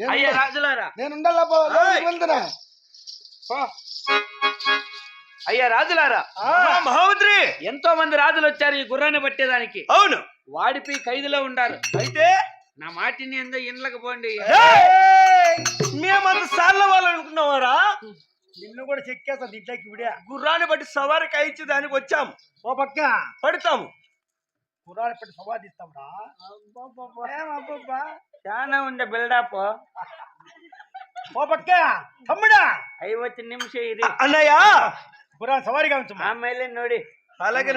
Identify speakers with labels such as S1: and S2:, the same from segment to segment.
S1: అయ్యా రాజులారా.
S2: నేను ఉండాలా
S1: అయ్యా రాజులారా.
S3: మహామంత్రి
S1: ఎంతో మంది రాజులు వచ్చారు ఈ గుర్రాన్ని పట్టేదానికి.
S3: అవును.
S1: వాడిపై ఖైదులో ఉండారు
S3: అయితే?
S1: నా మాటిని ఎందో ఇండ్లకు పోండి.
S3: ఏయ్! మేమంత సార్లు వాళ్ళనుకున్నావారా?
S2: నిన్ను కూడా చెక్కేస్తా దీంట్లోకి ఇవిడే
S3: గుర్రాన్ని బట్టి సవారి కాయించి దానికి వచ్చాం.
S2: ఓ పక్క.
S3: పడతాము.
S2: కుర్రాలు పెట్టి సంవాదిస్తాంరా
S1: చాలా ఉండే బిల్డప్.
S2: ఓ పక్క తమ్ముడా.
S1: అయి వచ్చి నిమిషం ఇది.
S3: అన్నయ్య.
S2: కుర్రాలు సవారిగా ఉంచు
S1: ఆమె నోడి.
S3: అలాగే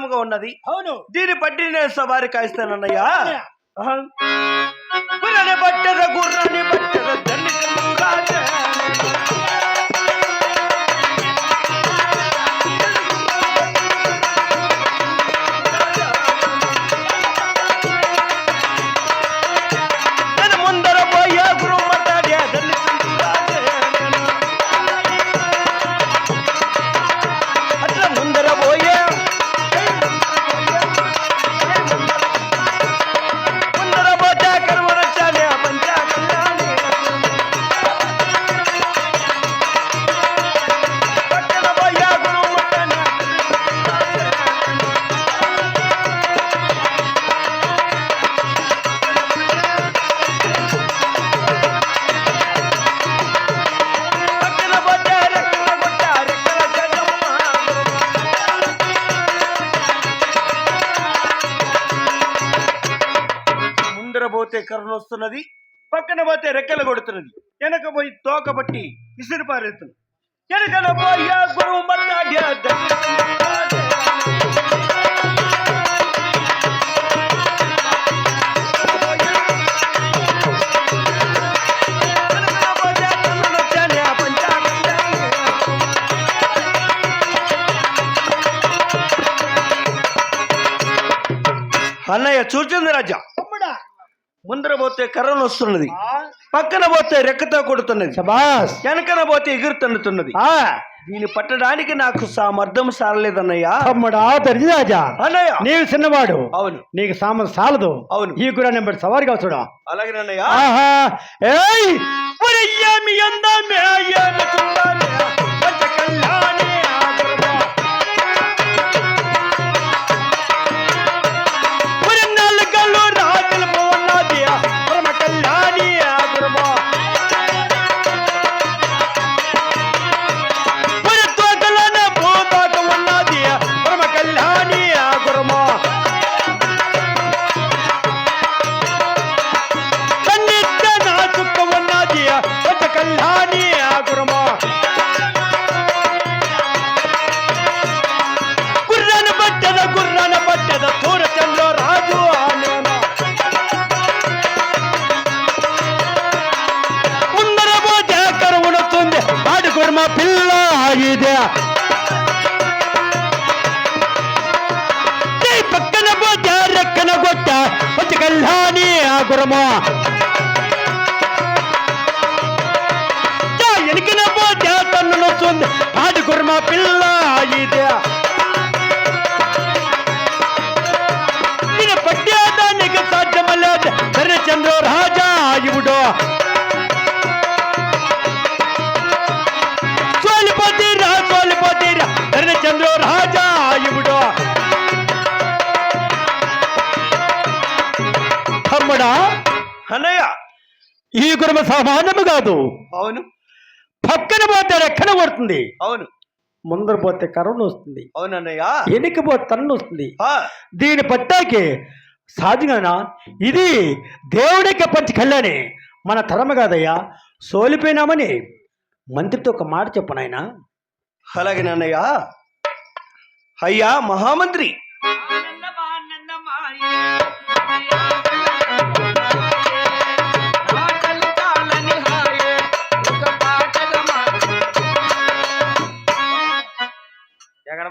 S3: అందంగా ఉన్నది.
S2: అవును.
S3: దీన్ని బట్టి నేను సవారి కాయిస్తానన్నయ్యా. ఆహా. గుర్రాన్ని పట్టెద గుర్రాన్ని ముందర పోతే కరుణ వస్తున్నది పక్కన పోతే రెక్కలు కొడుతున్నది. వెనక పోయి తోక పట్టి విసిరి పారేస్తుంది. వెనకన గురువు అన్నయ్య చూచింది రాజా. ముందర పోతే కర్రను వస్తున్నది. పక్కన పోతే రెక్కతో కొడుతున్నది. వెనకన పోతే ఎగురుతున్నది దీన్ని పట్టడానికి నాకు సామర్థ్యం
S2: తమ్ముడా దర్జరాజా
S3: అన్నయ్య!
S2: నీవు చిన్నవాడు.
S3: అవును.
S2: నీకు సామర్థ్యం సాలదు.
S3: అవును.
S2: ఈ గురా నెంబర్ సవారిగా చూడం.
S3: అలాగేనన్నయ్య
S2: ఆహా! ఏయ్!
S3: ఏమి చుందమే, ఆడు కుర్మ పిల్ల ఇదే ఈ పక్కన పోతే రెక్కన కొట్ట వచ్చి కళ్యాణి ఆగురమా ఎనికిన పోతే తన్ను నొస్తుంది ఆడు కుర్మ పిల్ల ఇదే
S2: సామాన్యము కాదు.
S3: అవును.
S2: పక్కన పోతే రెక్కన కొడుతుంది.
S3: అవును.
S2: ముందర పోతే కరోనా వస్తుంది.
S3: అవునన్నయ్య.
S2: వెనక్కి పోతే తన్ను వస్తుంది.
S3: ఆ,
S2: దీని పట్టాకి సహజంగానా ఇది దేవుడికి పంచి కళ్యాణి. మన తరమ కాదయ్యా సోలిపోయినామని మంత్రితో ఒక మాట చెప్పు నాయనా.
S3: అలాగే నాన్నయ్య. అయ్యా మహామంత్రి.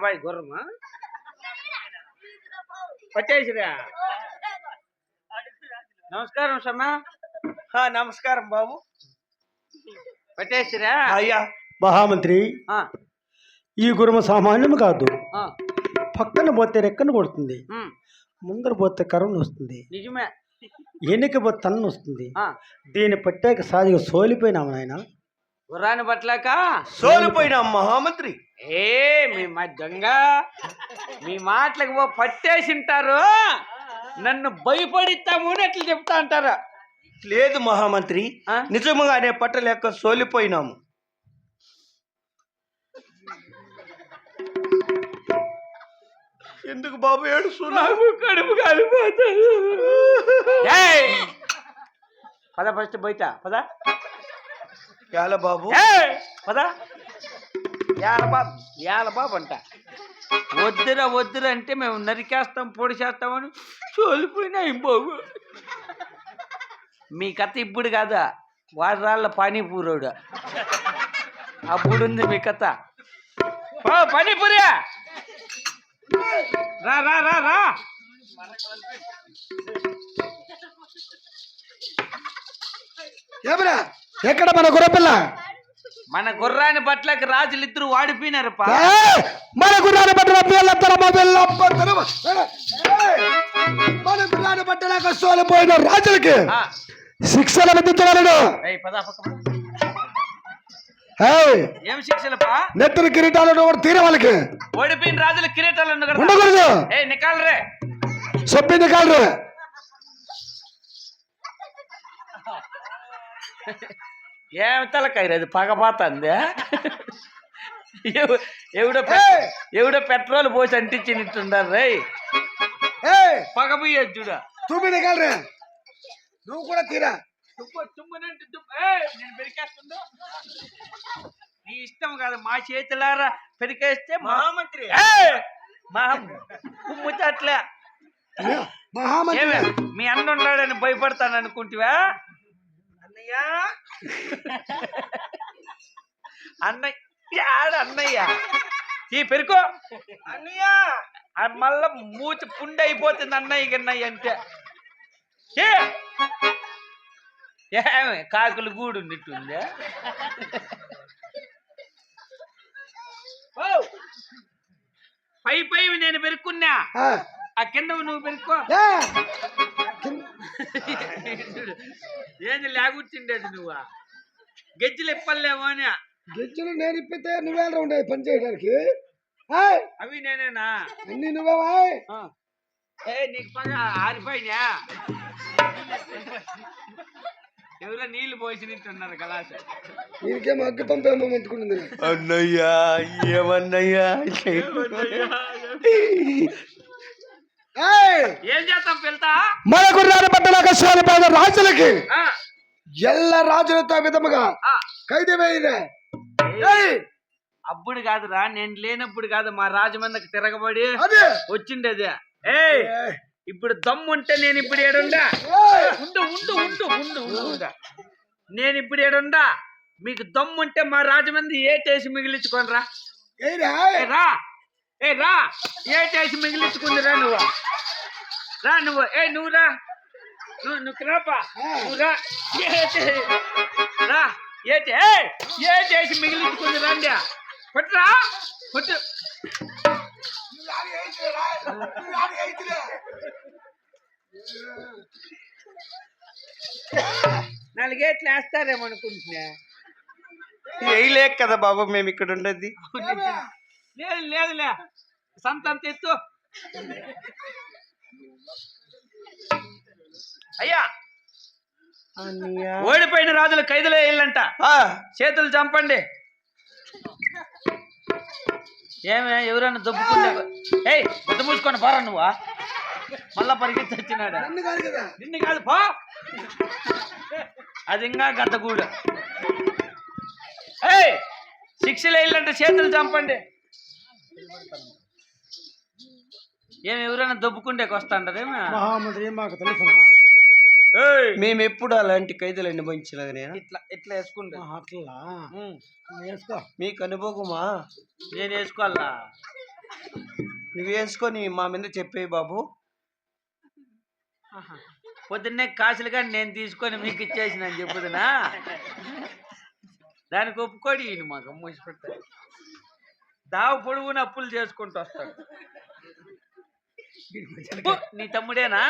S1: బాయ్ గుర్రమా? పట్టేసిరా? నమస్కారం సమ్మా
S3: నమస్కారం బాబు.
S1: పట్టేసిరా?
S3: అయ్యా
S2: మహామంత్రి. ఈ గురుమ సామాన్యం కాదు. పక్కన పోతే రెక్కను కొడుతుంది. ముందర పోతే కరుణ వస్తుంది.
S1: నిజమే.
S2: ఎన్నిక పోతే తన్ను వస్తుంది. దీన్ని పట్టాక సహజంగా సోలిపోయినాము నాయన.
S1: గుర్రాన్ని పట్టలేక?
S3: సోలిపోయిన మహామంత్రి.
S1: ఏ మీ మా దొంగ మీ మాటలకు ఓ పట్టేసింటారు. నన్ను భయపడిస్తాము అని అట్లా చెప్తా అంటారా?
S3: లేదు మహామంత్రి? నిజముగానే పట్టలేక సోలిపోయినాము. ఎందుకు బాబు ఏడుస్తున్నావు
S1: కడుపు కాలిపోతాను పద ఫస్ట్ బయట పద.
S3: బాబు?
S1: పద. యాల బాబు యాల బాబు అంట. వద్దురా వద్దురా అంటే మేము నరికేస్తాం పొడి చేస్తామని చోలిపోయినాయి బాబు. మీ కథ ఇప్పుడు కాదా? వారి రాళ్ళ పానీపూరోడు. అప్పుడు ఉంది మీ కథ. ఓ పానీపూరి. రా రా రా రా.
S2: ఏమరా? ఎక్కడ మన గుర్రపిల్ల?
S1: మన గుర్రాని పట్లకి రాజులు ఇద్దరు వాడిపోయినారు
S2: మన గుర్రాన్ని పట్టిన పిల్ల తరమ పిల్ల
S4: మన గుర్రాన్ని పట్టలేక సోలిపోయిన రాజులకి శిక్షలు.
S1: ఏయ్, ఏం శిక్షలపా?
S4: నెత్తిన కిరీటాలను కూడా తీరే వాళ్ళకి.
S1: ఓడిపోయిన రాజుల కిరీటాలు
S4: ఉండకూడదు.
S1: ఏ నికాలరే
S4: చెప్పింది కాదు.
S1: ఏం తలకాయ అది పగపోతుంది ఎవడో! ఎవడో పెట్రోల్ పోసి అంటించినట్టుండారు రే పగపోయేది చూడ.
S4: తుమ్మిది కాదు నువ్వు కూడా తీరా?
S1: తుమ్ము తుమ్ము. నేను పెరికేస్తుందో నీ ఇష్టం కాదు మా చేతులారా పెరికేస్తే మా
S3: మహామంత్రి
S1: ఏయ్! మా కుమ్ముతే అట్లా
S4: మహామంత్రి
S1: ఏమే మీ అన్న ఉన్నాడని భయపడతాను అనుకుంటివా? అన్నయ్య అన్నయ్య ఆడ అన్నయ్య ఈ పెరుకో అన్నయ్య మళ్ళా మూతి పుండి అయిపోతుంది అన్నయ్య గన్నయ్య అంటే ఏ ఏమే కాకులు గూడు ఉన్నట్టుందా ఓ! పై పై నేను పెరుక్కున్నా
S4: ఆ,
S1: కింద నువ్వు పెరుక్కో
S4: ఏ,
S1: ఏంది లేగుచ్చిండేది నువ్వు? గెజ్జలు ఇప్పలేమో అని.
S4: గిజ్జలు నేను ఇప్పితే నువ్వేలా ఉండేది పని చేయడానికి?
S1: అవి నేనేనా?
S4: అన్ని నువ్వేవా
S1: ఆ. ఏ నీకు పగ ఆరిపోయినా? ఎవరో నీళ్ళు పోసినట్టున్నారు కలాస
S4: దీనికేమో అగ్గి పంపేమో మంటుకుంటుంది
S3: అన్నయ్యా ఏమన్నయ్యా?
S1: ఏం చేస్తాం పిల్తా
S4: మన గుర్రాన్ని పట్టలేక సోలిపోయిన రాజులకి ఎల్ల రాజులతో విధముగా
S1: ఆ.
S4: ఖైదు వేయదే
S1: అప్పుడు కాదురా నేను లేనప్పుడు కాదు మా రాజమందకి తిరగబడి
S4: అదే.
S1: వచ్చిండేది. ఏయ్ ఇప్పుడు దమ్ముంటే నేను ఇప్పుడు ఏడుండా? ఉండు ఉండు ఉండు ఉండు ఉండు. నేను ఇప్పుడు ఏడుండా? మీకు దమ్ముంటే మా రాజమంది ఏటేసి మిగిలించుకోనరా? ఏ రా. ఏ రా. ఏటేసి మిగిలించుకుంది రా నువ్వు? రా నువ్వు. ఏ నువ్వు రా. నువ్వు నువ్వు రాపా. నువ్వు రా. ఏటే రా. ఏటే ఏయ్, ఏటేసి మిగిలించుకుంది రండి పట్టురా పట్టు నాలుగేట్లు వేస్తారేమో అనుకుంటున్నా.
S3: వేయలేక కదా బాబు మేము ఇక్కడ ఉండేది.
S1: లేదు లేదులే. సంతం తెస్తూ అయ్యా! ఓడిపోయిన రాజులు ఖైదులో
S3: ఆ,
S1: చేతులు చంపండి. ఏమే ఎవరైనా దొబ్బుకుంటే ఏయ్ బుద్ధ మూసుకొని పోరా నువ్వా మళ్ళా పరిగెత్తి వచ్చినాడు?
S4: నన్ను కాదు
S1: పో! అది ఇంకా గద్దగూడు ఏయ్ శిక్షలు వేయాలంటే చేతులు చంపండి. ఏమి ఎవరైనా
S2: మహామంత్రి మాకు తెలుసు
S1: ఏయ్!
S3: మేము ఎప్పుడు అలాంటి ఖైదులు అనుభవించలేదు నేను?
S1: ఇట్లా ఇట్లా వేసుకుంటే
S2: అట్లా. వేసుకో.
S3: మీకు అనుభవమా?
S1: నేను వేసుకోవాలా?
S3: నువ్వు వేసుకొని మా మీద చెప్పే బాబు.
S1: పొద్దున్నే కాసులు కానీ నేను తీసుకొని మీకు ఇచ్చేసిన అని చెప్పుదునా? దానికి ఒప్పుకోడి మాకు మూసి దావ పొడుగున అప్పులు చేసుకుంటూ వస్తాడు. నీ తమ్ముడేనా?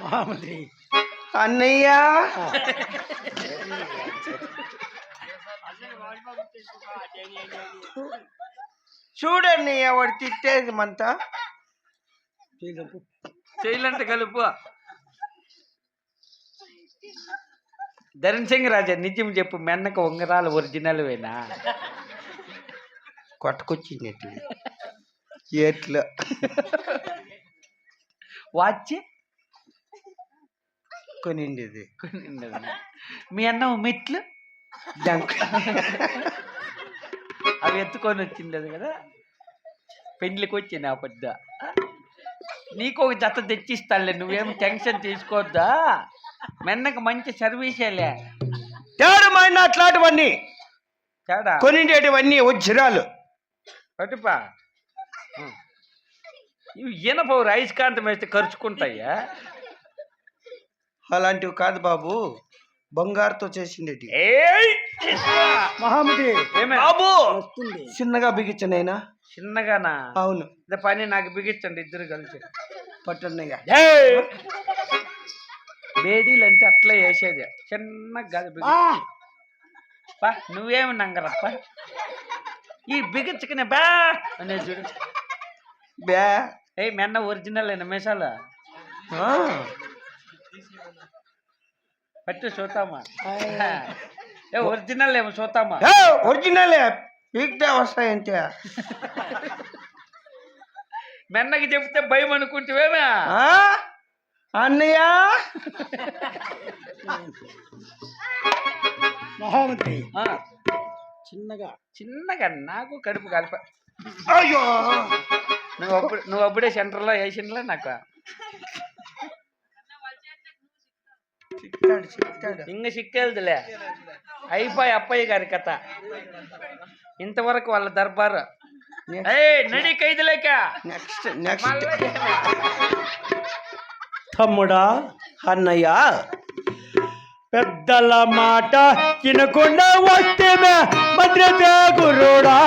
S2: మహామంత్రి
S3: అన్నయ్య! చూడన్నయ్య వాడు తిట్టేది మంతా.
S1: చేయలంటే కలుపు. ధరణ్ సింగ్ రాజా నిజం చెప్పు మెన్నక ఉంగరాలు ఒరిజినల్ వేనా?
S3: కొట్టుకొచ్చింది ఎట్లు ఎట్లా
S1: వాచ్.
S3: కొనిండేది.
S1: కొనిండదు. మీ అన్న మెట్లు?
S3: డంక్.
S1: అవి ఎత్తుకొని వచ్చిండదు కదా. పెండ్లికి వచ్చింది ఆ పెద్ద. నీకు ఒక జత తెచ్చిస్తానులే నువ్వేం టెన్షన్ తీసుకోవద్దా మెన్నకు మంచి సర్వీసేలే.
S3: తేడమైన అట్లాంటివన్నీ?
S1: తేడా?
S3: కొనిండేటివన్నీ వజ్రాలు
S1: పట్టుపా ఇవి ఈనపవు రైస్కాంతం వేస్తే ఖర్చుకుంటాయా
S3: అలాంటివి కాదు బాబు. బంగారుతో చేసిండేటి.
S1: ఏయ్!
S2: మహామంత్రి
S1: ఏమే?
S3: బాబు!
S2: వస్తుంది.
S3: చిన్నగా బిగించనైనా
S1: చిన్నగానా?
S3: అవును.
S1: ఇదే పని నాకు బిగించండి ఇద్దరు కలిసి.
S3: పట్టన్నయ్య
S1: ఏయ్! బేడీలు అంటే అట్లా వేసేది చిన్నగా కాదు బిగి-
S2: ఆ,
S1: పా నువ్వేమి నంగరప్ప ఈ బిగించుకునే బా అనే చూడు.
S3: బ్యా
S1: ఏ మెన్న ఒరిజినల్ అయిన మిసాలు.
S3: ఆ,
S1: పట్టు చూతామా ఏ ఒరిజినల్ ఏమో చూతామా
S3: ఏ, ఒరిజినలే పీక్తే వస్తాయంతే
S1: మెన్నకి చెప్తే భయం అనుకుంటేవేమా.
S3: ఆ? అన్నయ్య?
S2: మహామంత్రి
S1: ఆ,
S2: చిన్నగా.
S1: చిన్నగా నాకు కడుపు కలిప.
S3: అయ్యో!
S1: నువ్వు అప్పుడు నువ్వు అప్పుడే సెంటర్లో వేసిండ్లా నాకు? ఇంక సిక్కేదిలే అయిపోయి అప్పయ్య గారి కథ. ఇంతవరకు వాళ్ళ దర్బారు. ఏయ్ నడి ఖైదులేక.
S3: Next next.
S2: తమ్ముడా
S3: అన్నయ్య.
S2: పెద్దల మాట తినకుండా వస్తే భద్రత గురుడా